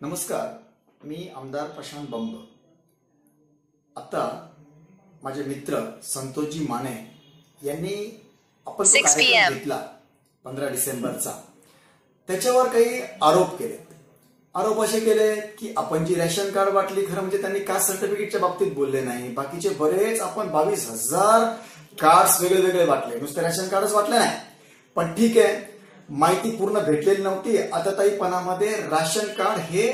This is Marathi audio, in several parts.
नमस्कार मी आमदार प्रशांत बंब. आता माझे मित्र संतोषजी माने यांनी आपण जो 6 कार्यक्रम. घेतला पंधरा डिसेंबरचा. त्याच्यावर काही आरोप केले आरोप असे केले की आपण जी रेशन कार्ड वाटली खरं म्हणजे त्यांनी कास्ट सर्टिफिकेटच्या बाबतीत बोलले नाही. बाकीचे बरेच आपण बावीस हजार कार्ड वेगळे वेगळे वाटले. नुसते रेशन कार्डच वाटले नाही. पण ठीक आहे माहिती पूर्ण भेटलेली नव्हती. आता ताईपणामध्ये राशन कार्ड हे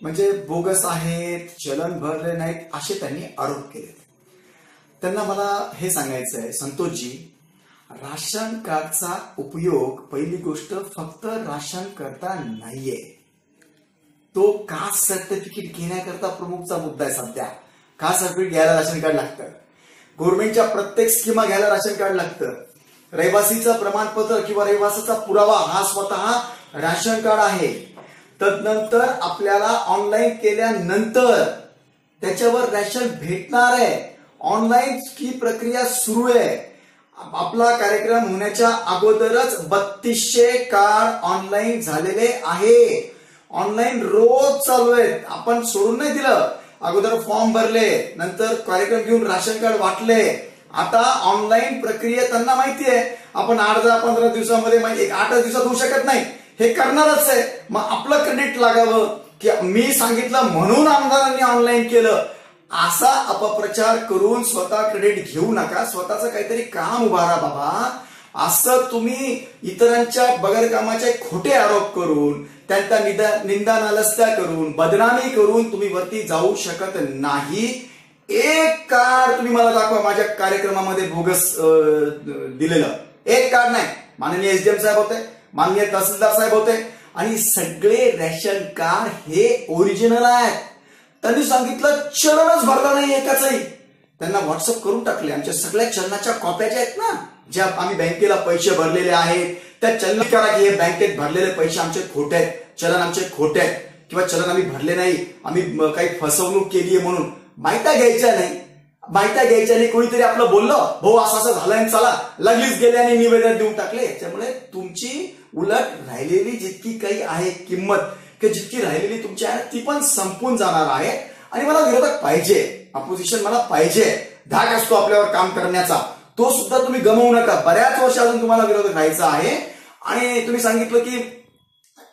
म्हणजे बोगस आहेत चलन भरले नाहीत असे त्यांनी आरोप केले त्यांना मला हे सांगायचं आहे संतोषजी राशन कार्डचा उपयोग पहिली गोष्ट फक्त राशन करता नाहीये. तो कास्ट सर्टिफिकेट घेण्याकरता प्रमुखचा मुद्दा आहे सध्या. कास्ट सर्टिफिकेट घ्यायला राशन कार्ड लागतं. गव्हर्नमेंटच्या प्रत्येक स्कीमा घ्यायला राशन कार्ड लागतं. रहिवासीचं प्रमाणपत्र किंवा रहिवासाचा पुरावा हा स्वतः राशन कार्ड आहे. तदनंतर आपल्याला ऑनलाईन केल्यानंतर त्याच्यावर रॅशन भेटणार आहे. ऑनलाईन ही प्रक्रिया सुरू आहे. आपला कार्यक्रम होण्याच्या अगोदरच बत्तीसशे कार्ड ऑनलाईन झालेले आहे. ऑनलाईन रोज चालू आहेत. आपण सोडून नाही दिलं. अगोदर फॉर्म भरले नंतर कार्यक्रम घेऊन राशन कार्ड वाटले. आता ऑनलाईन प्रक्रिया त्यांना माहिती आहे. आपण आठ दहा पंधरा दिवसामध्ये म्हणजे आठ दिवसात होऊ शकत नाही. हे करणारच आहे. मग आपलं क्रेडिट लागावं की मी सांगितलं म्हणून आमदारांनी ऑनलाईन केलं. असा अपप्रचार करून स्वतः क्रेडिट घेऊ नका. स्वतःचं काहीतरी काम उभारा बाबा. असं तुम्ही इतरांच्या बगर कामाचे खोटे आरोप करून त्यांचा निदा निंदा नालस्त्या करून बदनामी करून तुम्ही वरती जाऊ शकत नाही. एक कार्ड तुम्ही मला दाखवा माझ्या कार्यक्रमामध्ये बोगस दिलेलं. एक कार्ड नाही. माननीय एसडीएम साहेब होते माननीय तहसीलदार साहेब होते आणि सगळे रेशन कार्ड हे ओरिजिनल आहेत. त्यांनी सांगितलं चलनच भरलं नाही एकाचही. त्यांना व्हॉट्सअप करून टाकले. आमच्या सगळ्या चलनाच्या कॉप्या ज्या आहेत ना ज्या आम्ही बँकेला पैसे भरलेले आहेत त्या चलन करा की हे बँकेत भरलेले पैसे आमचे खोटे आहेत. चलन आमचे खोटे आहेत. किंवा चलन आम्ही भरले नाही. आम्ही काही फसवणूक केली आहे म्हणून. माहिता घ्यायच्या नाही. माहित्या घ्यायच्या नाही कोणीतरी आपलं बोललं भाऊ असं असं झालंय चला. लगेच गेले आणि निवेदन देऊन टाकले. त्यामुळे तुमची उलट राहिलेली जितकी काही आहे किंमत की जितकी राहिलेली तुमची आहे ती पण संपून जाणार आहे. आणि मला विरोधक पाहिजे अपोजिशन मला पाहिजे. धाक असतो आपल्यावर काम करण्याचा. तो सुद्धा तुम्ही गमवू नका. बऱ्याच वर्ष अजून तुम्हाला विरोधक राहायचा आहे. आणि तुम्ही सांगितलं की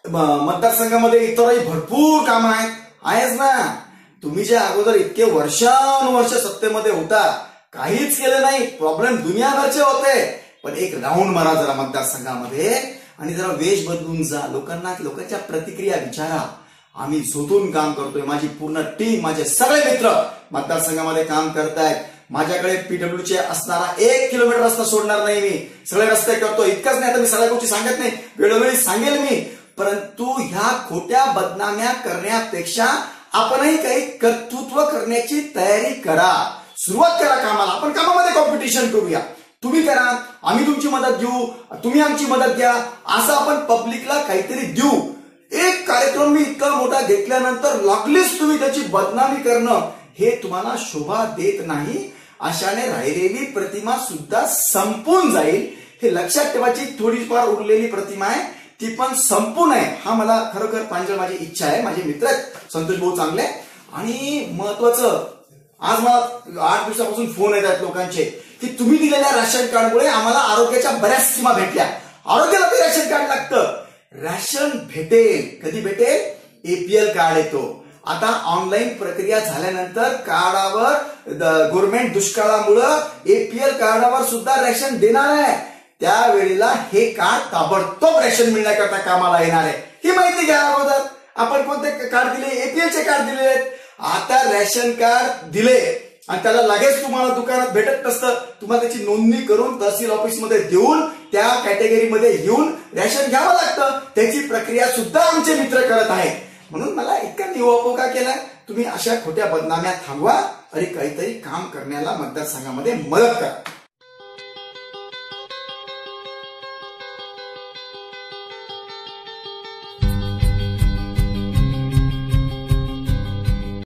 मतदारसंघामध्ये इतरही भरपूर कामं आहेत. आहेच ना? तुम्ही जे अगोदर इतके वर्षानुवर्ष सत्तेमध्ये होता काहीच केलं नाही. प्रॉब्लेम दुनियाभरचे होते. पण एक राऊंड मारा जरा मतदारसंघामध्ये आणि जरा वेश बदलून जा. लोकांना लोकांच्या प्रतिक्रिया विचारा. आम्ही झोतून काम करतोय. माझी पूर्ण टीम माझे सगळे मित्र मतदारसंघामध्ये काम करतायत. माझ्याकडे पीडब्ल्यू चे असणारा एक किलोमीटर रस्ता सोडणार नाही मी. सगळे रस्ते करतो. इतकंच नाही आता मी सगळ्या गोष्टी सांगत नाही. वेळोवेळी सांगेल मी. परंतु ह्या खोट्या बदनाम्या करण्यापेक्षा आपणही काही कर्तृत्व करण्याची तयारी करा. सुरुवात करा कामाला. आपण कामामध्ये कॉम्पिटिशन करूया. तुम्ही करा आम्ही तुमची मदत घेऊ तुम्ही आमची मदत घ्या. असं आपण पब्लिकला काहीतरी देऊ. एक कार्यक्रम मी इतका मोठा घेतल्यानंतर लागलीच तुम्ही त्याची बदनामी करणं हे तुम्हाला शोभा देत नाही. अशाने राहिलेली प्रतिमा सुद्धा संपून जाईल. हे लक्षात ठेवायची थोडीफार उरलेली प्रतिमा आहे. ती पण संपून आहे. हा मला खरोखर पांजळ माझी इच्छा आहे. माझे मित्र आहेत. संतोष भाऊ चांगले आणि महत्वाचं आज मला आठ दिवसापासून फोन येत आहेत लोकांचे की तुम्ही दिलेल्या राशन कार्डमुळे आम्हाला आरोग्याच्या बऱ्याच स्कीमा भेटल्या. आरोग्याला ते राशन कार्ड लागतं. राशन भेटेल. कधी भेटेल? एपीएल कार्ड येतो. आता ऑनलाईन प्रक्रिया झाल्यानंतर कार्डावर गव्हर्नमेंट दुष्काळामुळं एपीएल कार्डावर सुद्धा रेशन देणार आहे. त्यावेळेला हे कार्ड ताबडतोब रेशन मिळण्याकरता कामाला येणार आहे. ही माहिती घ्या अगोदर. आपण कोणते कार्ड दिले? एपीएलचे कार्ड दिले आहेत. आता रेशन कार्ड दिले आणि त्याला लगेच तुम्हाला दुकानात भेटत नसतं. तुम्हाला त्याची नोंदणी करून तहसील ऑफिसमध्ये देऊन त्या कॅटेगरीमध्ये येऊन रेशन घ्यावं लागतं. त्याची प्रक्रिया सुद्धा आमचे मित्र करत आहेत. म्हणून मला इतका निवापो का केलाय. तुम्ही अशा खोट्या बदनाम्या थांबवा आणि काहीतरी काम करण्याला मतदारसंघामध्ये मदत करा.